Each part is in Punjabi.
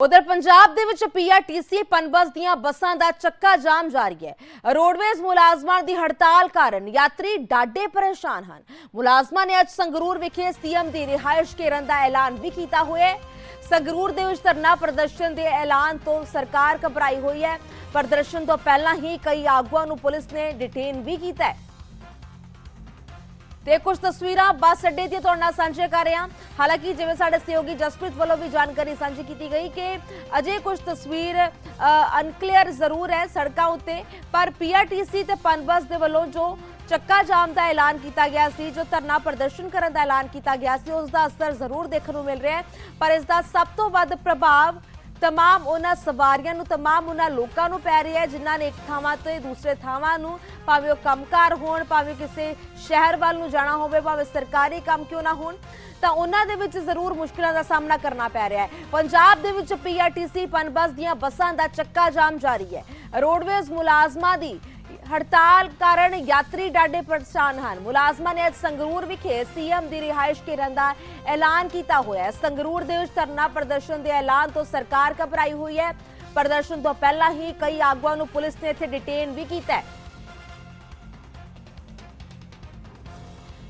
ਉਧਰ ਪੰਜਾਬ ਦੇ ਵਿੱਚ ਪੀਆਰਟੀਸੀ ਪਨਬਸ ਦੀਆਂ ਬੱਸਾਂ ਦਾ ਚੱਕਾ ਜਾਮ ਜਾਰੀ ਹੈ। ਰੋਡਵੇਜ਼ ਮੁਲਾਜ਼ਮਾਂ ਦੀ ਹੜਤਾਲ ਕਾਰਨ ਯਾਤਰੀ ਡਾਢੇ ਪਰੇਸ਼ਾਨ ਹਨ। ਮੁਲਾਜ਼ਮਾਂ ਨੇ ਅੱਜ ਸੰਗਰੂਰ ਵਿਖੇ ਸੀਐਮ ਦੀ ਰਿਹਾਇਸ਼ ਘੇਰਨ ਦਾ ਐਲਾਨ ਵੀ ਕੀਤਾ ਹੋਇਆ ਸੰਗਰੂਰ ਦੇ ਵਿੱਚ ਧਰਨਾ ਪ੍ਰਦਰਸ਼ਨ ਦੇ ਐਲਾਨ ਤੋਂ ਸਰਕਾਰ ਘਬਰਾਈ ਹੋਈ ਹੈ। ਪ੍ਰਦਰਸ਼ਨ ਤੋਂ ਪਹਿਲਾਂ ਹੀ ਕਈ ਆਗੂਆਂ ਨੂੰ ਪੁਲਿਸ ਨੇ ਡਿਟੇਨ ਵੀ ਕੀਤਾ ਹੈ। ਤੇ ਕੁਝ ਤਸਵੀਰਾਂ ਬੱਸ ਅੱਡੇ ਦੀਆਂ ਤੁਹਾਡੇ ਨਾਲ ਸਾਂਝੀਆਂ ਕਰ ਰਹੇ ਹਾਂ। ਹਾਲਾਂਕਿ ਜਿਵੇਂ ਸਾਡੇ ਸਹਿਯੋਗੀ ਜਸਪ੍ਰੀਤ ਵੱਲੋਂ ਵੀ ਜਾਣਕਾਰੀ ਸਾਂਝੀ ਕੀਤੀ ਗਈ ਕਿ ਅਜੇ ਕੁਝ ਤਸਵੀਰ ਅਨਕਲੀਅਰ ਜ਼ਰੂਰ ਹੈ ਸੜਕਾਂ ਉੱਤੇ, ਪਰ ਪੀਆਰਟੀਸੀ ਤੇ ਪਨਬਸ ਦੇ ਵੱਲੋਂ ਜੋ ਚੱਕਾ ਜਾਮ ਦਾ ਐਲਾਨ ਕੀਤਾ ਗਿਆ ਸੀ, ਜੋ ਧਰਨਾ ਪ੍ਰਦਰਸ਼ਨ ਕਰਨ ਦਾ ਐਲਾਨ ਕੀਤਾ ਗਿਆ ਸੀ, ਉਸ ਦਾ ਅਸਰ ਜ਼ਰੂਰ ਦੇਖਣ ਨੂੰ ਮਿਲ ਰਿਹਾ ਹੈ। ਪਰ ਇਸ ਦਾ ਸਭ ਤੋਂ ਵੱਧ ਪ੍ਰਭਾਵ ਤਮਾਮ ਉਹਨਾਂ ਸਵਾਰੀਆਂ ਨੂੰ ਤਮਾਮ ਉਹਨਾਂ ਲੋਕਾਂ ਨੂੰ ਪੈ ਰਿਹਾ ਹੈ ਜਿਨ੍ਹਾਂ ਨੇ ਇੱਕ ਥਾਵਾਂ ਤੋਂ ਦੂਸਰੇ ਥਾਵਾਂ ਨੂੰ ਭਾਵੇਂ ਉਹ ਕੰਮਕਾਰ ਹੋਣ ਭਾਵੇਂ ਕਿਸੇ ਸ਼ਹਿਰ ਵੱਲ ਨੂੰ ਜਾਣਾ ਹੋਵੇ ਭਾਵੇਂ ਸਰਕਾਰੀ ਕੰਮ ਕਿਉਂ ਨਾ ਹੋਣ ਤਾਂ ਉਹਨਾਂ ਦੇ ਵਿੱਚ ਜ਼ਰੂਰ ਮੁਸ਼ਕਲਾਂ ਦਾ ਸਾਹਮਣਾ ਕਰਨਾ ਪੈ ਰਿਹਾ ਹੈ ਪੰਜਾਬ ਦੇ ਵਿੱਚ ਪੀਆਰਟੀਸੀ ਪਨਬਸ ਦੀਆਂ ਬੱਸਾਂ ਦਾ ਚੱਕਾ ਜਾਮ ਜਾਰੀ ਹੈ ਰੋਡਵੇਜ਼ ਮੁਲਾਜ਼ਮਾਂ ਦੀ ਹੜਤਾਲ ਕਾਰਨ ਯਾਤਰੀ ਡਾਢੇ ਪਰੇਸ਼ਾਨ ਹਨ ਮੁਲਾਜ਼ਮਾਂ ਨੇ ਅੱਜ ਸੰਗਰੂਰ ਵਿਖੇ ਸੀਐਮ ਦੀ ਰਿਹਾਇਸ਼ ਘੇਰਨ ਦਾ ਐਲਾਨ ਕੀਤਾ ਹੋਇਆ ਹੈ ਸੰਗਰੂਰ ਦੇ ਵਿੱਚ ਧਰਨਾ ਪ੍ਰਦਰਸ਼ਨ ਦੇ ਐਲਾਨ ਤੋਂ ਸਰਕਾਰ ਘਬਰਾਈ ਹੋਈ ਹੈ ਪ੍ਰਦਰਸ਼ਨ ਤੋਂ ਪਹਿਲਾਂ ਹੀ ਕਈ ਆਗੂਆਂ ਨੂੰ ਪੁਲਿਸ ਨੇ ਇੱਥੇ ਡਿਟੇਨ ਵੀ ਕੀਤਾ ਹੈ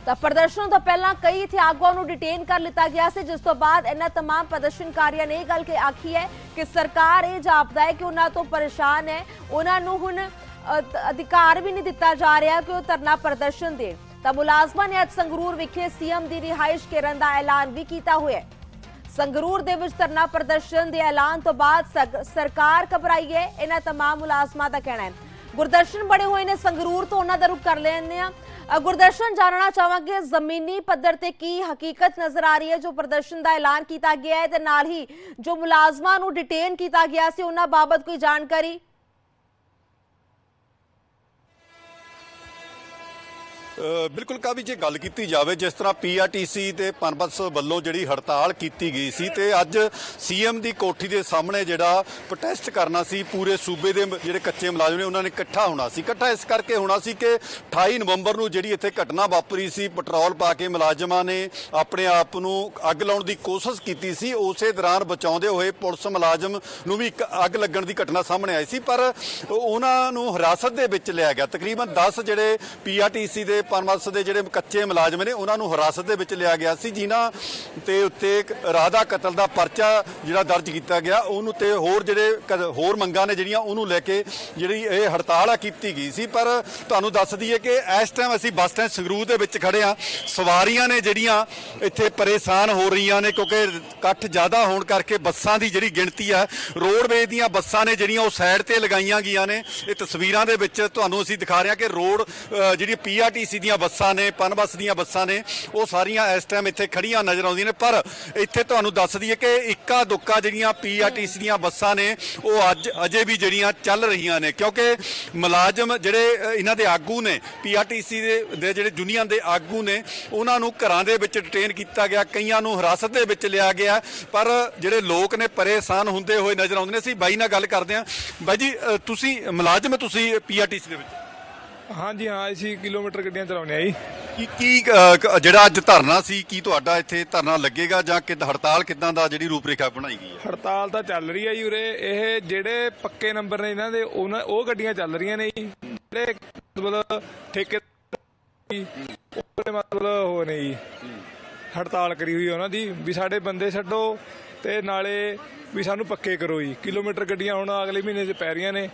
ਤਾਂ ਪ੍ਰਦਰਸ਼ਨ ਤੋਂ ਪਹਿਲਾਂ ਕਈ ਇੱਥੇ ਆਗੂਆਂ ਨੂੰ ਡਿਟੇਨ ਕਰ ਲਿੱਤਾ ਗਿਆ ਸੀ ਜਿਸ ਤੋਂ ਬਾਅਦ ਇਹਨਾਂ तमाम ਪ੍ਰਦਰਸ਼ਨਕਾਰੀਆਂ ਨੇ ਇਹ ਗੱਲ ਕਿ ਆਖੀ ਹੈ ਕਿ ਸਰਕਾਰ ਇਹ ਜਾਪਦਾ ਹੈ ਕਿ ਉਹਨਾਂ ਤੋਂ ਪਰੇਸ਼ਾਨ ਹੈ ਉਹਨਾਂ ਨੂੰ ਹੁਣ ਅ, ਤ- ਅਧਿਕਾਰ ਵੀ ਨਹੀਂ ਦਿੱਤਾ ਜਾ ਰਿਹਾ ਕਿ ਉਹ ਧਰਨਾ ਪ੍ਰਦਰਸ਼ਨ ਦੇਣ ਤਾਂ ਮੁਲਾਜ਼ਮਾਂ ਨੇ ਅੱਜ ਸੰਗਰੂਰ ਵਿਖੇ ਸੀਐਮ ਦੀ ਰਿਹਾਇਸ਼ ਕਰਨ ਦਾ ਐਲਾਨ ਵੀ ਕੀਤਾ ਹੋਇਆ ਹੈ ਸੰਗਰੂਰ ਦੇ ਵਿੱਚ ਧਰਨਾ ਪ੍ਰਦਰਸ਼ਨ ਦੇ ਐਲਾਨ ਤੋਂ ਬਾਅਦ ਸਗ- ਸਰਕਾਰ ਘਬਰਾਈ ਹੈ ਇਹਨਾਂ तमाम ਮੁਲਾਜ਼ਮਾਂ ਦਾ ਕਹਿਣਾ ਹੈ ਗੁਰਦਰਸ਼ਨ ਬੜੇ ਹੋਏ ਨੇ ਸੰਗਰੂਰ ਤੋਂ ਉਹਨਾਂ ਦਾ ਰੁਖ ਕਰ ਲੈਂਦੇ ਆ ਅ, ਗੁਰਦਰਸ਼ਨ ਜਾਣਨਾ ਚਾਹਾਂਗੇ ਜ਼ਮੀਨੀ ਪੱਧਰ ਤੇ ਕੀ ਹਕੀਕਤ ਨਜ਼ਰ ਆ ਰਹੀ ਹੈ ਜੋ ਪ੍ਰਦਰਸ਼ਨ ਦਾ ਐਲਾਨ ਕੀਤਾ ਗਿਆ ਹੈ ਤੇ ਨਾਲ ਹੀ ਜੋ ਮੁਲਾਜ਼ਮਾਂ ਨੂੰ ਡਿਟੇਨ ਕੀਤਾ ਗਿਆ ਸੀ ਉਹਨਾਂ ਬਾਬਤ ਕੋਈ ਜਾਣਕਾਰੀ ਬਿਲਕੁਲ ਕਾਵੀ, ਜੇ ਗੱਲ ਕੀਤੀ ਜਾਵੇ, ਜਿਸ ਤਰ੍ਹਾਂ ਪੀਆਰਟੀਸੀ ਤੇ ਪਨਬਸ ਵੱਲੋਂ ਜਿਹੜੀ ਹੜਤਾਲ ਕੀਤੀ ਗਈ ਸੀ ਤੇ ਅੱਜ ਸੀਐਮ ਦੀ ਕੋਠੀ ਦੇ ਸਾਹਮਣੇ ਜਿਹੜਾ ਪ੍ਰੋਟੈਸਟ ਕਰਨਾ ਸੀ, ਪੂਰੇ ਸੂਬੇ ਦੇ ਜਿਹੜੇ ਕੱਚੇ ਮੁਲਾਜ਼ਮ ਨੇ, ਉਹਨਾਂ ਨੇ ਇਕੱਠਾ ਹੋਣਾ ਸੀ। ਇਕੱਠਾ ਇਸ ਕਰਕੇ ਹੋਣਾ ਸੀ ਕਿ 28 ਨਵੰਬਰ ਨੂੰ ਜਿਹੜੀ ਇੱਥੇ ਘਟਨਾ ਵਾਪਰੀ ਸੀ, ਪੈਟਰੋਲ ਪਾ ਕੇ ਮੁਲਾਜ਼ਮਾਂ ਨੇ ਆਪਣੇ ਆਪ ਨੂੰ ਅੱਗ ਲਾਉਣ ਦੀ ਕੋਸ਼ਿਸ਼ ਕੀਤੀ ਸੀ, ਉਸੇ ਦੌਰਾਨ ਬਚਾਉਂਦੇ ਹੋਏ ਪੁਲਿਸ ਮੁਲਾਜ਼ਮ ਨੂੰ ਵੀ ਇੱਕ ਅੱਗ ਲੱਗਣ ਦੀ ਘਟਨਾ ਸਾਹਮਣੇ ਆਈ ਸੀ, ਪਰ ਉਹਨਾਂ ਨੂੰ ਹਿਰਾਸਤ ਦੇ ਵਿੱਚ ਲਿਆ ਗਿਆ। ਤਕਰੀਬਨ 10 ਜਿਹੜੇ ਪੀਆਰਟੀਸੀ ਦੇ ਪਰਮਰਸ ਦੇ ਜਿਹੜੇ ਕੱਚੇ ਮੁਲਾਜ਼ਮ ਨੇ ਉਹਨਾਂ ਨੂੰ ਹਿਰਾਸਤ ਦੇ ਵਿੱਚ ਲਿਆ ਗਿਆ ਸੀ ਜਿਨ੍ਹਾਂ ਤੇ ਉੱਤੇ ਇੱਕ ਰਾਦਾ ਕਤਲ ਦਾ ਪਰਚਾ ਜਿਹੜਾ ਦਰਜ ਕੀਤਾ ਗਿਆ ਉਹਨੂੰ ਤੇ ਹੋਰ ਜਿਹੜੇ ਕ- ਹੋਰ ਮੰਗਾਂ ਨੇ ਜਿਹੜੀਆਂ ਉਹਨੂੰ ਲੈ ਕੇ ਜਿਹੜੀ ਇਹ ਹੜਤਾਲ ਆ ਕੀਤੀ ਗਈ ਸੀ। ਪਰ ਤੁਹਾਨੂੰ ਦੱਸ ਦਈਏ ਕਿ ਇਸ ਟਾਈਮ ਅਸੀਂ ਬੱਸ ਸਟੈਂਡ ਸੰਗਰੂਰ ਦੇ ਵਿੱਚ ਖੜੇ ਆ ਸਵਾਰੀਆਂ ਨੇ ਜਿਹੜੀਆਂ ਇੱਥੇ ਪਰੇਸ਼ਾਨ ਹੋ ਰਹੀਆਂ ਨੇ ਕਿਉਂਕਿ ਇਕੱਠ ਜ਼ਿਆਦਾ ਹੋਣ ਕਰਕੇ ਬੱਸਾਂ ਦੀ ਜਿਹੜੀ ਗਿਣਤੀ ਆ ਰੋਡਵੇਜ਼ ਦੀਆਂ ਬੱਸਾਂ ਨੇ ਜਿਹੜੀਆਂ ਉਹ ਸਾਈਡ ਤੇ ਲਗਾਈਆਂ ਗਈਆਂ ਨੇ। ਇਹ ਤਸਵੀਰਾਂ ਦੇ ਵਿੱਚ ਤੁਹਾਨੂੰ ਅਸੀਂ ਦਿਖਾ ਰਹੇ ਹਾਂ ਕਿ ਰੋਡ ਅ, ਜਿਹੜੀ ਪੀਆਰਟੀਸੀ ਦੀਆਂ ਬੱਸਾਂ ਨੇ ਪਨਬਸ ਦੀਆਂ ਬੱਸਾਂ ਨੇ ਉਹ ਸਾਰੀਆਂ ਇਸ ਟਾਈਮ ਇੱਥੇ ਖੜੀਆਂ ਨਜ਼ਰ ਆਉਂਦੀਆਂ ਨੇ। ਪਰ ਇੱਥੇ ਤੁਹਾਨੂੰ ਦੱਸ ਦਈਏ ਕਿ ਇੱਕਾ ਦੁੱਕਾ ਜਿਹੜੀਆਂ ਪੀਆਰਟੀਸੀ ਦੀਆਂ ਬੱਸਾਂ ਨੇ ਉਹ ਅੱਜ ਅਜੇ ਵੀ ਜਿਹੜੀਆਂ ਚੱਲ ਰਹੀਆਂ ਨੇ। ਕਿਉਂਕਿ ਮੁਲਾਜ਼ਮ ਜਿਹੜੇ ਇਹਨਾਂ ਦੇ ਆਗੂ ਨੇ ਪੀਆਰਟੀਸੀ ਦੇ ਦੇ ਜਿਹੜੇ ਯੂਨੀਅਨ ਦੇ ਆਗੂ ਨੇ ਉਹਨਾਂ ਨੂੰ ਘਰਾਂ ਦੇ ਵਿੱਚ ਡਿਟੇਨ ਕੀਤਾ ਗਿਆ ਕਈਆਂ ਨੂੰ ਹਿਰਾਸਤ ਦੇ ਵਿੱਚ ਲਿਆ ਗਿਆ। ਪਰ ਜਿਹੜੇ ਲੋਕ ਨੇ ਪਰੇਸ਼ਾਨ ਹੁੰਦੇ ਹੋਏ ਨਜ਼ਰ ਆਉਂਦੇ ਨੇ। ਅਸੀਂ ਬਾਈ ਨਾਲ ਗੱਲ ਕਰਦੇ ਹਾਂ। ਬਾਈ ਜੀ ਅ, ਤੁਸੀਂ ਮੁਲਾਜ਼ਮ ਹੋ ਤੁਸੀਂ ਪੀਆਰਟੀਸੀ ਦੇ ਵਿੱਚ? ਹਾਂਜੀ ਹਾਂ ਅਸੀਂ ਕਿਲੋਮੀਟਰ ਗੱਡੀਆਂ ਚਲਾਉਂਦੇ ਆ ਜੀ ਕੀ ਕੀ ਅ, ਜਿਹੜਾ ਅੱਜ ਧਰਨਾ ਸੀ ਕੀ ਤੁਹਾਡਾ ਇੱਥੇ ਧਰਨਾ ਲੱਗੇਗਾ ਜਾਂ ਕਿ ਹੜਤਾਲ ਕਿਦਾਂ ਦਾ ਜਿਹੜੀ ਰੂਪਰੇਖਾ ਬਣਾਈ ਗਈ ਹੈ? ਹੜਤਾਲ ਤਾਂ ਚੱਲ ਰਹੀ ਹੈ ਜੀ ਉਰੇ। ਇਹ ਜਿਹੜੇ ਪੱਕੇ ਨੰਬਰ ਨੇ ਇਹਨਾਂ ਦੇ ਉਹਨਾਂ ਉਹ ਗੱਡੀਆਂ ਚੱਲ ਰਹੀਆਂ ਨੇ ਜੀ। ਜਿਹੜੇ ਮਤਲਬ ਠੇਕੇ ਜੀ, ਉਹਦੇ ਮਤਲਬ ਹੋ ਨੇ ਜੀ। ਹੜਤਾਲ ਕਰੀ ਹੋਈ ਉਹਨਾਂ ਦੀ ਵੀ ਸਾਡੇ ਬੰਦੇ ਛੱਡੋ ਤੇ ਨਾਲੇ ਵੀ ਸਾਨੂੰ ਪੱਕੇ ਕਰੋ ਜੀ। ਕਿਲੋਮੀਟਰ ਗੱਡੀਆਂ ਹੁਣ ਅਗਲੇ ਮਹੀਨੇ 'ਚ ਪੈ ਰਹੀਆਂ ਨੇ।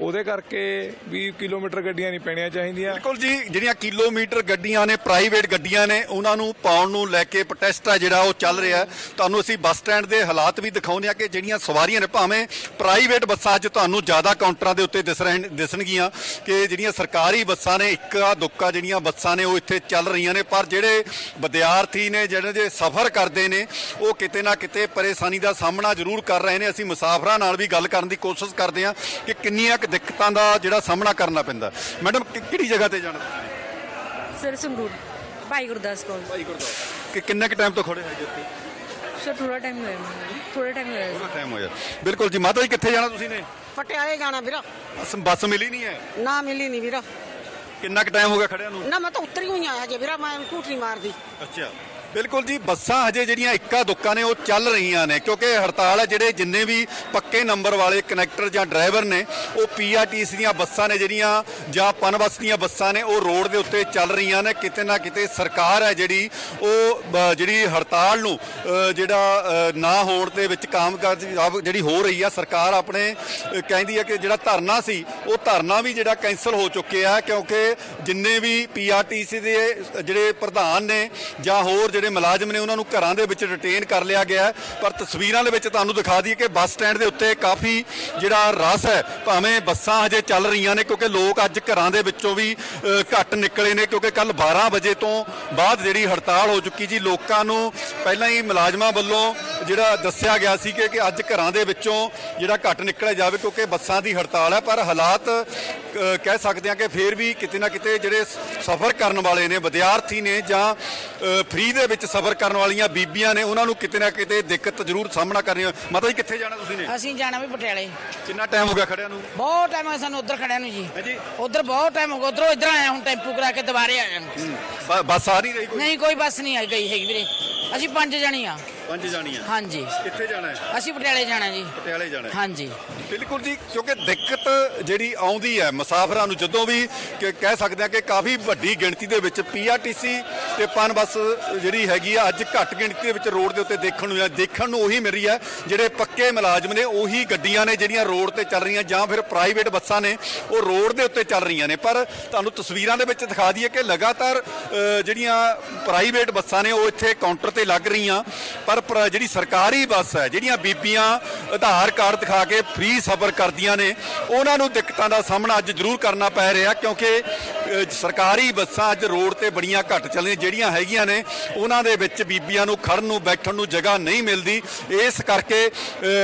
ਉਹਦੇ ਕਰਕੇ ਵੀ ਕਿਲੋਮੀਟਰ ਗੱਡੀਆਂ ਨਹੀਂ ਪੈਣੀਆਂ ਚਾਹੀਦੀਆਂ। ਬਿਲਕੁਲ ਜੀ, ਜਿਹੜੀਆਂ ਕਿਲੋਮੀਟਰ ਗੱਡੀਆਂ ਨੇ, ਪ੍ਰਾਈਵੇਟ ਗੱਡੀਆਂ ਨੇ, ਉਹਨਾਂ ਨੂੰ ਪਾਉਣ ਨੂੰ ਲੈ ਕੇ ਪ੍ਰੋਟੈਸਟ ਆ ਜਿਹੜਾ ਉਹ ਚੱਲ ਰਿਹਾ ਤੁਹਾਨੂੰ ਅਸੀਂ ਬੱਸ ਸਟੈਂਡ ਦੇ ਹਾਲਾਤ ਵੀ ਦਿਖਾਉਂਦੇ ਆ ਕਿ ਜਿਹੜੀਆਂ ਸਵਾਰੀਆਂ ਨੇ, ਭਾਵੇਂ ਪ੍ਰਾਈਵੇਟ ਬੱਸਾਂ 'ਚ ਤੁਹਾਨੂੰ ਜ਼ਿਆਦਾ ਕਾਊਂਟਰਾਂ ਦੇ ਉੱਤੇ ਦਿਸ ਰਹਿਣ, ਦਿਸਣਗੀਆਂ ਕਿ ਜਿਹੜੀਆਂ ਸਰਕਾਰੀ ਬੱਸਾਂ ਨੇ, ਇੱਕਾ ਦੁੱਕਾ ਜਿਹੜੀਆਂ ਬੱਸਾਂ ਨੇ, ਉਹ ਇੱਥੇ ਚੱਲ ਰਹੀਆਂ ਨੇ। ਪਰ ਜਿਹੜੇ ਵਿਦਿਆਰਥੀ ਨੇ, ਜਿਹੜੇ ਜੇ ਸਫ਼ਰ ਕਰਦੇ ਨੇ, ਉਹ ਕਿਤੇ ਨਾ ਕਿਤੇ ਪਰੇਸ਼ਾਨੀ ਦਾ ਸਾਹਮਣਾ ਜ਼ਰੂਰ ਕਰ ਰਹੇ ਨੇ। ਅਸੀਂ ਮੁਸਾਫਰਾਂ ਨਾਲ ਵੀ ਗੱਲ ਕਰਨ ਦੀ ਕੋਸ਼ਿਸ਼ ਕਰਦੇ ਹਾਂ ਕਿ ਕਿੰਨੀਆਂ ਕੁ ਦਿੱਕਤਾਂ ਦਾ ਜਿਹੜਾ ਸਾਹਮਣਾ ਕਰਨਾ ਪੈਂਦਾ। ਮੈਡਮ ਕਿ- ਕਿਹੜੀ ਜਗ੍ਹਾ ਤੇ ਜਾਣਾ ਤੁਸੀਂ? ਸਰ ਸੰਗਰੂਰ। ਭਾਈ ਗੁਰਦਾਸ ਕੋਲ। ਭਾਈ ਗੁਰਦਾਸ। ਕਿ ਕਿੰਨੇ ਕੁ ਟਾਈਮ ਤੋਂ ਖੜੇ ਹੈਗੇ ਇੱਥੇ ਸਰ ਥੋੜਾ ਟਾਈਮ ਹੋਇਆ ਮੈਨੂੰ। ਥੋੜਾ ਟਾਈਮ ਹੋਇਆ ਥੋੜਾ ਟਾਈਮ ਹੋਇਆ। ਬਿਲਕੁਲ ਜੀ ਮਾਤਾ ਜੀ ਕਿੱਥੇ ਜਾਣਾ ਤੁਸੀਂ ਨੇ? ਪਟਿਆਲੇ ਜਾਣਾ ਵੀਰਾ। ਬੱਸ ਬੱਸ ਮਿਲੀ ਨਹੀਂ ਹੈ? ਨਾ ਮਿਲੀ ਨਹੀਂ ਵੀਰਾ। ਕਿੰਨਾ ਕੁ ਟਾਈਮ ਹੋ ਗਿਆ ਖੜਿਆਂ ਨੂੰ? ਨਾ ਮੈਂ ਤਾਂ ਉੱਤਰੀ ਹੋਈ ਆ ਹਜੇ ਵੀਰਾ ਮੈਂ ਝੂਠ ਨਹੀਂ ਮਾਰਦੀ। ਅੱਛਾ। ਬਿਲਕੁਲ ਜੀ, ਬੱਸਾਂ ਹਜੇ ਜਿਹੜੀਆਂ ਇੱਕਾ ਦੁੱਕਾ ਨੇ, ਉਹ ਚੱਲ ਰਹੀਆਂ ਨੇ, ਕਿਉਂਕਿ ਹੜਤਾਲ ਹੈ, ਜਿਹੜੇ ਜਿੰਨੇ ਵੀ ਪੱਕੇ ਨੰਬਰ ਵਾਲੇ ਕਨੈਕਟਰ ਜਾਂ ਡਰਾਈਵਰ ਨੇ, ਉਹ ਪੀਆਰਟੀਸੀ ਦੀਆਂ ਬੱਸਾਂ ਨੇ ਜਿਹੜੀਆਂ, ਜਾਂ ਪਨਬਸ ਦੀਆਂ ਬੱਸਾਂ ਨੇ, ਉਹ ਰੋਡ ਦੇ ਉੱਤੇ ਚੱਲ ਰਹੀਆਂ ਨੇ, ਕਿਤੇ ਨਾ ਕਿਤੇ ਸਰਕਾਰ ਹੈ ਜਿਹੜੀ, ਉਹ ਜਿਹੜੀ ਹੜਤਾਲ ਨੂੰ ਜਿਹੜਾ ਨਾ ਹੋਣ ਦੇ ਵਿੱਚ ਕਾਮਕਾਜ ਜਿਹੜੀ ਹੋ ਰਹੀ ਆ, ਸਰਕਾਰ ਆਪਣੇ ਕਹਿੰਦੀ ਹੈ ਕਿ ਜਿਹੜਾ ਧਰਨਾ ਸੀ, ਉਹ ਧਰਨਾ ਵੀ ਜਿਹੜਾ ਕੈਂਸਲ ਹੋ ਚੁੱਕਿਆ ਕਿਉਂਕਿ ਜਿੰਨੇ ਵੀ ਪੀਆਰਟੀਸੀ ਦੇ ਜਿਹੜੇ ਪ੍ਰਧਾਨ ਨੇ, ਜਾਂ ਹੋਰ ਜਿਹੜੇ ਮੁਲਾਜ਼ਮ ਨੇ ਉਹਨਾਂ ਨੂੰ ਘਰਾਂ ਦੇ ਵਿੱਚ ਡਿਟੇਨ ਕਰ ਲਿਆ ਗਿਆ ਪਰ ਤਸਵੀਰਾਂ ਦੇ ਵਿੱਚ ਤੁਹਾਨੂੰ ਦਿਖਾ ਦਈਏ ਕਿ ਬੱਸ ਸਟੈਂਡ ਦੇ ਉੱਤੇ ਕਾਫੀ ਜਿਹੜਾ ਰਸ ਹੈ, ਭਾਵੇਂ ਬੱਸਾਂ ਹਜੇ ਚੱਲ ਰਹੀਆਂ ਨੇ, ਕਿਉਂਕਿ ਲੋਕ ਅੱਜ ਘਰਾਂ ਦੇ ਵਿੱਚੋਂ ਵੀ ਘੱਟ ਨਿਕਲੇ ਨੇ, ਕਿਉਂਕਿ ਕੱਲ 12 ਵਜੇ ਤੋਂ ਬਾਅਦ ਜਿਹੜੀ ਹੜਤਾਲ ਹੋ ਚੁੱਕੀ ਜੀ, ਲੋਕਾਂ ਨੂੰ ਪਹਿਲਾਂ ਹੀ ਮੁਲਾਜ਼ਮਾਂ ਵੱਲੋਂ ਜਿਹੜਾ ਦੱਸਿਆ ਗਿਆ ਸੀ ਕਿ ਅੱਜ ਘਰਾਂ ਦੇ ਵਿੱਚੋਂ ਜਿਹੜਾ ਘੱਟ ਨਿਕਲਿਆ ਜਾਵੇ ਕਿਉਂਕਿ ਬੱਸਾਂ ਦੀ ਹੜਤਾਲ ਹੈ ਪਰ ਹਾਲਾਤ ਕਹਿ ਸਕਦੇ ਹਾਂ ਕਿ ਫੇਰ ਵੀ ਕਿਤੇ ਨਾ ਕਿਤੇ ਜਿਹੜੇ ਸਫ਼ਰ ਕਰਨ ਵਾਲੇ ਨੇ ਵਿਦਿਆਰਥੀ ਨੇ ਜਾਂ ਫ੍ਰੀ ਦੇ ਵਿੱਚ ਸਫ਼ਰ ਕਰਨ ਵਾਲੀਆਂ ਬੀਬੀਆਂ ਨੇ ਉਹਨਾਂ ਨੂੰ ਕਿਤੇ ਨਾ ਕਿਤੇ ਦਿੱਕਤ ਜ਼ਰੂਰ ਸਾਹਮਣਾ ਕਰਨੀ ਮਾਤਾ ਜੀ ਕਿੱਥੇ ਜਾਣਾ ਤੁਸੀਂ ਨੇ? ਅਸੀਂ ਜਾਣਾ ਵੀ ਪਟਿਆਲੇ। ਕਿੰਨਾ ਟਾਈਮ ਹੋ ਗਿਆ ਖੜਿਆਂ ਨੂੰ? ਬਹੁਤ ਟਾਈਮ ਹੋਇਆ ਸਾਨੂੰ ਉਧਰ ਖੜਿਆ ਨੂੰ ਜੀ। ਉਧਰ ਬਹੁਤ ਟਾਈਮ ਹੋ ਗਿਆ ਉਧਰੋਂ ਇੱਧਰ ਆਇਆ ਹੁਣ ਟੈਂਪੂ ਕਰਾ ਕੇ ਦੁਬਾਰੇ ਆਇਆ। ਬੱਸ ਆ ਨਹੀਂ ਰਹੀ ਕੋਈ? ਨਹੀਂ ਕੋਈ ਬੱਸ ਨਹੀਂ ਆਈ ਗਈ ਹੈਗੀ ਵੀਰੇ। ਅਸੀਂ ਪੰਜ ਜਣੀ ਆ। ਪੰਜ ਜਾਣੀਆਂ। ਹਾਂਜੀ। ਕਿੱਥੇ ਜਾਣਾ ਹੈ? ਅਸੀਂ ਪਟਿਆਲੇ ਜਾਣਾ ਜੀ। ਪਟਿਆਲੇ ਜਾਣਾ ਹੈ। ਹਾਂਜੀ। ਬਿਲਕੁਲ ਜੀ ਕਿਉਂਕਿ ਦਿੱਕਤ ਜਿਹੜੀ ਆਉਂਦੀ ਹੈ ਮੁਸਾਫਰਾਂ ਨੂੰ ਜਦੋਂ ਵੀ ਕਿ ਕਹਿ ਸਕਦੇ ਹਾਂ ਕਿ ਕਾਫੀ ਵੱਡੀ ਗਿਣਤੀ ਦੇ ਵਿੱਚ ਪੀਆਰਟੀਸੀ ਤੇ ਪਨ ਬੱਸ ਜਿਹੜੀ ਹੈਗੀ ਆ ਅੱਜ ਘੱਟ ਗਿਣਤੀ ਦੇ ਵਿੱਚ ਰੋਡ ਦੇ ਉੱਤੇ ਦੇਖਣ ਨੂੰ ਦੇਖਣ ਨੂੰ ਉਹੀ ਮਿਲ ਰਹੀ ਹੈ। ਜਿਹੜੇ ਪੱਕੇ ਮੁਲਾਜ਼ਮ ਨੇ ਉਹੀ ਗੱਡੀਆਂ ਨੇ ਜਿਹੜੀਆਂ ਰੋਡ ਤੇ ਚੱਲ ਰਹੀਆਂ ਜਾਂ ਫਿਰ ਪ੍ਰਾਈਵੇਟ ਬੱਸਾਂ ਨੇ ਉਹ ਰੋਡ ਦੇ ਉੱਤੇ ਚੱਲ ਰਹੀਆਂ ਨੇ। ਪਰ ਤੁਹਾਨੂੰ ਤਸਵੀਰਾਂ ਦੇ ਵਿੱਚ ਦਿਖਾ ਦਈਏ ਕਿ ਲਗਾਤਾਰ ਜਿਹੜੀਆਂ ਪ੍ਰਾਈਵੇਟ ਬੱਸਾਂ ਨੇ ਉਹ ਇੱਥੇ ਕਾਊਂਟਰ ਤੇ ਲੱਗ ਰਹੀਆਂ। ਪਰ ਪ੍ਰ- ਜਿਹੜੀ ਸਰਕਾਰੀ ਬੱਸ ਹੈ, ਜਿਹੜੀਆਂ ਬੀਬੀਆਂ ਆਧਾਰ ਕਾਰਡ ਦਿਖਾ ਕੇ ਫ੍ਰੀ ਸਫ਼ਰ ਕਰਦੀਆਂ ਨੇ, ਉਹਨਾਂ ਨੂੰ ਦਿੱਕਤਾਂ ਦਾ ਸਾਹਮਣਾ ਅੱਜ ਜ਼ਰੂਰ ਕਰਨਾ ਪੈ ਰਿਹਾ ਕਿਉਂਕਿ ਸਰਕਾਰੀ ਬੱਸਾਂ ਅੱਜ ਰੋਡ ਤੇ ਬੜੀਆਂ ਘੱਟ ਚੱਲਦੀਆਂ ਜਿਹੜੀਆਂ ਹੈਗੀਆਂ ਨੇ ਉਹਨਾਂ ਦੇ ਵਿੱਚ ਬੀਬੀਆਂ ਨੂੰ ਖੜਨ ਨੂੰ ਬੈਠਣ ਨੂੰ ਜਗ੍ਹਾ ਨਹੀਂ ਮਿਲਦੀ। ਇਸ ਕਰਕੇ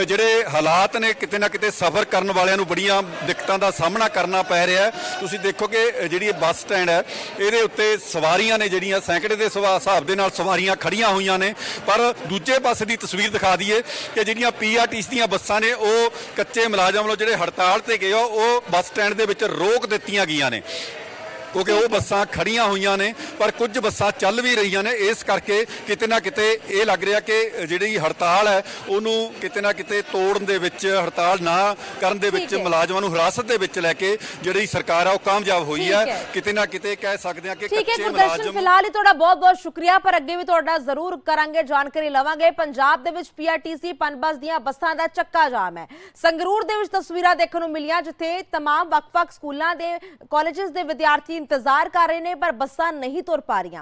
ਜਿਹੜੇ ਹਾਲਾਤ ਨੇ ਕਿਤੇ ਨਾ ਕਿਤੇ ਸਫ਼ਰ ਕਰਨ ਵਾਲਿਆਂ ਨੂੰ ਬੜੀਆਂ ਦਿੱਕਤਾਂ ਦਾ ਸਾਹਮਣਾ ਕਰਨਾ ਪੈ ਰਿਹਾ ਹੈ। ਤੁਸੀਂ ਦੇਖੋ ਕਿ ਜਿਹੜੀ ਬੱਸ ਸਟੈਂਡ ਹੈ ਇਹਦੇ ਉੱਤੇ ਸਵਾਰੀਆਂ ਨੇ ਜਿਹੜੀਆਂ ਸੈਂਕੜੇ ਦੇ ਸਵਾ- ਹਿਸਾਬ ਦੇ ਨਾਲ ਸਵਾਰੀਆਂ ਖੜੀਆਂ ਹੋਈਆਂ ਨੇ। ਪਰ ਦੂਜੇ ਪਾਸੇ ਦੀ ਤਸਵੀਰ ਦਿਖਾ ਦਈਏ ਕਿ ਜਿਹੜੀਆਂ ਪੀਆਰਟੀਸੀ ਦੀਆਂ ਬੱਸਾਂ ਨੇ ਉਹ ਕੱਚੇ ਮੁਲਾਜ਼ਮ ਵੱਲੋਂ ਜਿਹੜੇ ਹੜਤਾਲ ਤੇ ਗਏ ਆ, ਉਹ ਬੱਸ ਸਟੈਂਡ ਦੇ ਵਿੱਚ ਰੋਕ ਦਿੱਤੀਆਂ ਗਈਆਂ ਨੇ। ਕਿਉਂਕਿ ਉਹ ਬੱਸਾਂ ਖੜੀਆਂ ਹੋਈਆਂ ਨੇ ਪਰ ਕੁਝ ਬੱਸਾਂ ਚੱਲ ਵੀ ਰਹੀਆਂ ਨੇ ਇਸ ਕਰਕੇ ਕਿਤੇ ਨਾ ਕਿਤੇ ਇਹ ਲੱਗ ਰਿਹਾ ਕਿ ਜਿਹੜੀ ਹੜਤਾਲ ਹੈ ਉਹਨੂੰ ਕਿਤੇ ਨਾ ਕਿਤੇ ਤੋੜਨ ਦੇ ਵਿੱਚ ਹੜਤਾਲ ਨਾ ਕਰਨ ਦੇ ਵਿੱਚ ਠੀਕ ਹੈ। ਮੁਲਾਜ਼ਮਾਂ ਨੂੰ ਹਿਰਾਸਤ ਦੇ ਵਿੱਚ ਲੈ ਕੇ ਜਿਹੜੀ ਸਰਕਾਰ ਆ ਉਹ ਕਾਮਯਾਬ ਹੋਈ ਠੀਕ ਹੈ ਹੈ। ਕਿਤੇ ਨਾ ਕਿਤੇ ਕਹਿ ਸਕਦੇ ਹਾਂ ਕਿ ਠੀਕ ਹੈ ਕੱਚੇ ਗੁਰਦਰਸ਼ਨ ਮੁਲਾਜ਼ਮ ਫਿਲਹਾਲ ਹੀ ਤੁਹਾਡਾ ਬਹੁਤ-ਬਹੁਤ ਸ਼ੁਕਰੀਆ ਪਰ ਅੱਗੇ ਵੀ ਤੁਹਾਡਾ ਜ਼ਰੂਰ ਕਰਾਂਗੇ ਜਾਣਕਾਰੀ ਲਵਾਂਗੇ ਪੰਜਾਬ ਦੇ ਵਿੱਚ ਪੀਆਰਟੀਸੀ ਪਨਬਸ ਦੀਆਂ ਬੱਸਾਂ ਦਾ ਚੱਕਾ ਜਾਮ ਹੈ ਸੰਗਰੂਰ ਦੇ ਵਿੱਚ ਤਸਵੀਰਾਂ ਦੇਖਣ ਨੂੰ ਮਿਲੀਆਂ ਜਿੱਥੇ तमाम ਵੱਖ-ਵੱਖ ਸਕੂਲਾਂ ਦੇ ਕਾਲਜਸ ਦੇ ਵਿਦਿਆਰਥੀ ਇੰਤਜ਼ਾਰ ਕਰ ਰਹੇ ਨੇ ਪਰ ਬੱਸਾਂ ਨਹੀਂ ਤੁਰ ਪਾ ਰਹੀਆਂ।